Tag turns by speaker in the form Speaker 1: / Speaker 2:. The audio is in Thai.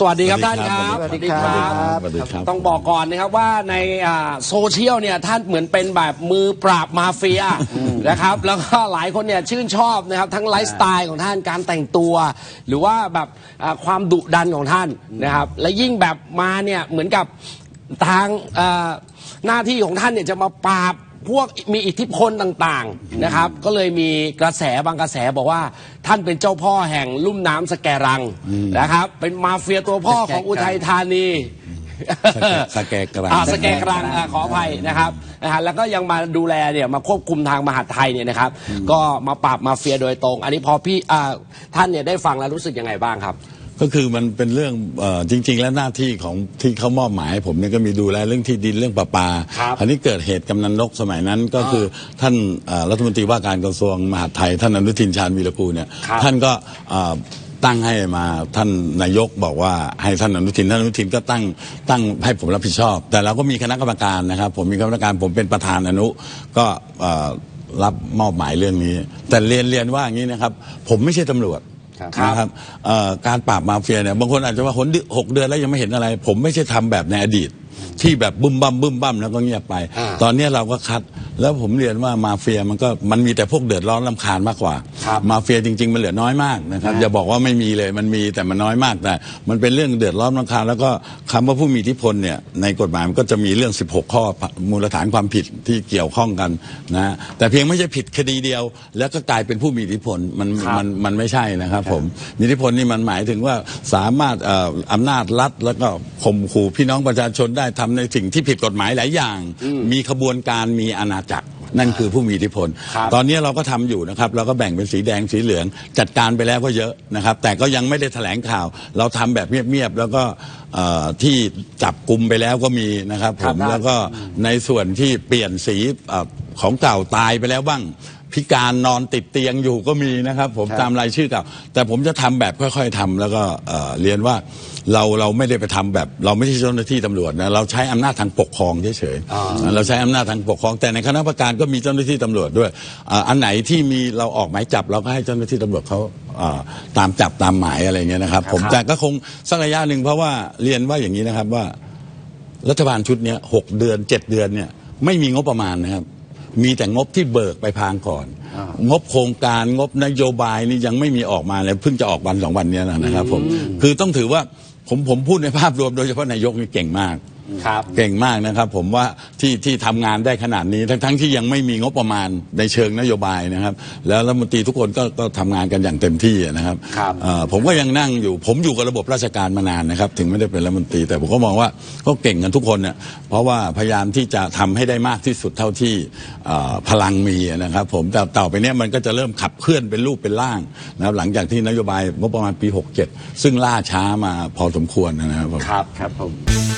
Speaker 1: สวัสดีครับท่านครับ
Speaker 2: สวัสดีครับ
Speaker 3: สวัสดีครับ
Speaker 1: ต้องบอกก่อนนะครับว่าในอ่าโซเชียลเนี่ยท่านเหมือนเป็นแบบมือปราบมาเฟียนะครับแล้วก็หลายคนเนี่ยชื่นชอบนะครับทั้งไลฟ์สไตล์ของท่านการแต่งตัว หรือว่าแบบอ่าความดุดันของท่านนะครับและยิ่งแบบมาเนี่ยเหมือนกับทางอ่าหน้าที่ของท่านเนี่ยจะมาปราบ พวกมีอิทธิพลต่างๆนะครับ ก็เลยมีกระแสบางกระแสบอกว่า ท่านเป็นเจ้าพ่อแห่งลุ่มน้ำสแกรังนะครับ เป็นมาเฟียตัวพ่อของอุทัยธานี
Speaker 3: สแกสแกกรัง
Speaker 1: อ่าสแกกรังอ่าขออภัยนะครับนะฮะแล้วก็ยังมาดูแลเนี่ยมาควบคุมทางมหาดไทยเนี่ยนะครับ ก็มาปราบมาเฟียโดยตรง อันนี้พอพี่อ่าท่านเนี่ยได้ฟังแล้วรู้สึกยังไงบ้างครับ
Speaker 3: ก็คือมันเป็นเรื่องเออจริง ๆ แล้วหน้าที่ของที่เขามอบหมายให้ผมเนี่ยก็มีดูแลเรื่องที่ดินเรื่องประปา
Speaker 1: ครับ
Speaker 3: อันนี้เกิดเหตุกำนันนกสมัยนั้นก็คือท่านเอ่อรัฐมนตรีว่าการกระทรวงมหาดไทย ท่านอนุทินชาญวีรกูลเนี่ย
Speaker 1: ครับ
Speaker 3: ท่านก็เอ่อตั้งให้มาท่านนายกบอกว่าให้ท่านอนุทินท่านอนุทินก็ตั้งตั้งให้ผมรับผิดชอบ แต่เราก็มีคณะกรรมการนะครับ ผมมีคณะกรรมการผมเป็นประธานอนุก็เอ่อรับมอบหมายเรื่องนี้ แต่เรียนเรียนว่าอย่างนี้นะครับ ผมไม่ใช่ตำรวจ
Speaker 1: ครับ
Speaker 3: นะครับเอ่อการปราบมาเฟียเนี่ยบางคนอาจจะว่าหนหกเดือนแล้วยังไม่เห็นอะไร ผมไม่ใช่ทำแบบในอดีต ที่แบบบึ้มบั้มบึ้มบั้มแล้วก็เงียบไป
Speaker 1: อ่า
Speaker 3: ตอนนี้เราก็คัด แล้วผมเรียนว่ามาเฟียมันก็มันมีแต่พวกเดือดร้อนลำคาญมากกว่า
Speaker 1: ครับ
Speaker 3: มาเฟียจริง ๆ มันเหลือน้อยมากนะครับอย่าบอกว่าไม่มีเลยมันมีแต่มันน้อยมากแต่ มันเป็นเรื่องเดือดร้อนลำคาญแล้วก็คำว่าผู้มีอิทธิพลเนี่ยในกฎหมายมันก็จะมีเรื่อง 16 ข้อมูลฐานความผิดที่เกี่ยวข้องกันนะแต่เพียงไม่ใช่ผิดคดีเดียว แล้วก็กลายเป็นผู้มีอิทธิพลมัน
Speaker 1: ครับ
Speaker 3: มัน มันไม่ใช่นะครับผมมีอิทธิพลนี่มันหมายถึงว่าสามารถเอ่ออำนาจรัฐแล้วก็ข่มขู่พี่น้องประชาชนได้ทำในสิ่งที่ผิดกฎหมายหลายอย่าง มีขบวนการมีอาณาจักรนั่นคือผู้มีอิทธิพล
Speaker 1: ครับ
Speaker 3: ตอนนี้เราก็ทำอยู่นะครับ เราก็แบ่งเป็นสีแดงสีเหลือง จัดการไปแล้วก็เยอะนะครับ แต่ก็ยังไม่ได้แถลงข่าว เราทำแบบเงียบๆแล้วก็เอ่อที่จับกลุ่มไปแล้วก็มีนะครับผ
Speaker 1: ครับ
Speaker 3: ม
Speaker 1: ครับ
Speaker 3: แล้วก็ในส่วนที่เปลี่ยนสีเอ่อของเก่าตายไปแล้วบ้าง พิการนอนติดเตียงอยู่ก็มีนะครับ ผมตามรายชื่อเก่าแต่ผมจะทำแบบค่อย ๆทำแล้วก็เอ่อเรียนว่าเราเราไม่ได้ไปทำแบบ เราไม่ใช่เจ้าหน้าที่ตำรวจนะเราใช้อำนาจทางปกครองเฉย
Speaker 1: อ่า
Speaker 3: ๆเราใช้อำนาจทางปกครอง แต่ในคณะกรรมการก็มีเจ้าหน้าที่ตำรวจด้วยอ่าอันไหนที่มีเราออกหมายจับเราก็ให้เจ้าหน้าที่ตำรวจเขาอ่าตามจับตามหมายอะไรเงี้ยนะครับ ผม
Speaker 1: ครับ
Speaker 3: แต่ก็คงสักระยะหนึ่งเพราะว่าเรียนว่าอย่างนี้นะครับว่า รัฐบาลชุดเนี้ยหกเดือนเจ็ดเดือนเนี่ยไม่มีงบประมาณนะครับ มีแต่งบที่เบิกไปพางก่อน งบโครงการงบนโยบายนี่ยังไม่มีออกมาเลยเพิ่งจะออกวันสองวันเนี้ยนะครับผมคือต้องถือว่าผมผมพูดในภาพรวมโดยเฉพาะนายกนี่เก่งมาก
Speaker 1: ครับ
Speaker 3: เก่งมากนะครับ ผมว่าที่ที่ทำงานได้ขนาดนี้ ทั้งทั้งที่ยังไม่มีงบประมาณในเชิงนโยบายนะครับ แล้วรัฐมนตรีทุกคนก็ก็ทำงานกันอย่างเต็มที่นะครับ
Speaker 1: ครับ
Speaker 3: เอ่อผมก็ยังนั่งอยู่ ผมอยู่กับระบบราชการมานานนะครับ ถึงไม่ได้เป็นรัฐมนตรี แต่ผมก็มองว่าก็เก่งกันทุกคนเนี่ยเพราะว่าพยายามที่จะทำให้ได้มากที่สุดเท่าที่เอ่อพลังมีนะครับ ผมแต่ต่อไปเนี้ยมันก็จะเริ่มขับเคลื่อนเป็นรูปเป็นร่างนะครับหลังจากที่นโยบายงบประมาณปี 67 ซึ่งล่าช้ามาพอสมควรนะครับผม
Speaker 1: ครับครับผม